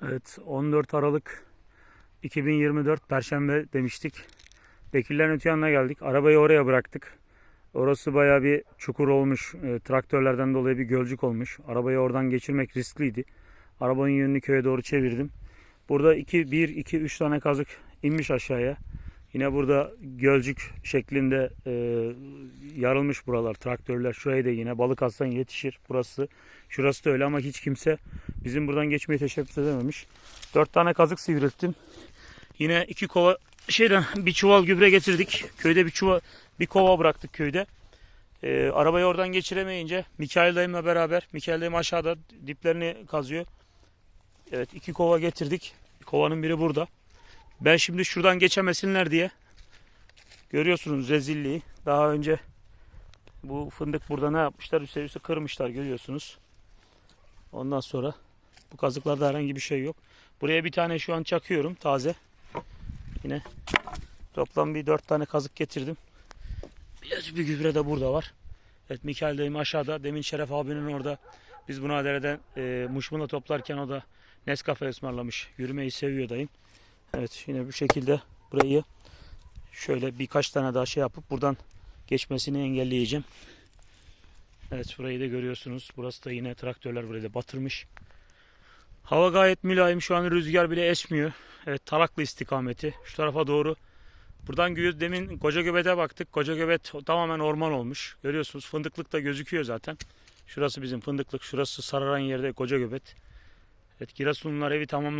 Evet 14 Aralık 2024 Perşembe demiştik. Bekirlerin öte geldik. Arabayı oraya bıraktık. Orası baya bir çukur olmuş. E, traktörlerden dolayı bir gölcük olmuş. Arabayı oradan geçirmek riskliydi. Arabanın yönünü köye doğru çevirdim. Burada 2, 1, 2, 3 tane kazık inmiş aşağıya. Yine burada gölcük şeklinde e, yarılmış buralar. Traktörler şuraya da yine balık atsan yetişir. Burası. Şurası da öyle ama hiç kimse bizim buradan geçmeyi teşebbüs edememiş. Dört tane kazık sivrilttim. Yine iki kova şeyden bir çuval gübre getirdik. Köyde bir çuval bir kova bıraktık köyde. Ee, arabayı oradan geçiremeyince Mikail dayımla beraber Mikail dayım aşağıda diplerini kazıyor. Evet iki kova getirdik. Kovanın biri burada. Ben şimdi şuradan geçemesinler diye görüyorsunuz rezilliği. Daha önce bu fındık burada ne yapmışlar? Üstü kırmışlar görüyorsunuz. Ondan sonra bu kazıklarda herhangi bir şey yok. Buraya bir tane şu an çakıyorum taze. Yine toplam bir dört tane kazık getirdim. Bir, bir gübre de burada var. Evet Mikail dayım aşağıda. Demin Şeref abinin orada biz bunu adereden e, muşmula toplarken o da Nescafe ısmarlamış. Yürümeyi seviyor dayım. Evet yine bu şekilde burayı şöyle birkaç tane daha şey yapıp buradan geçmesini engelleyeceğim. Evet burayı da görüyorsunuz. Burası da yine traktörler burayı da batırmış. Hava gayet mülayim. Şu an rüzgar bile esmiyor. Evet Taraklı istikameti. Şu tarafa doğru. Buradan gö- demin Koca Göbet'e baktık. Koca Göbet tamamen orman olmuş. Görüyorsunuz fındıklık da gözüküyor zaten. Şurası bizim fındıklık. Şurası sararan yerde Koca Göbet. Evet Giresunlular evi tamamladı.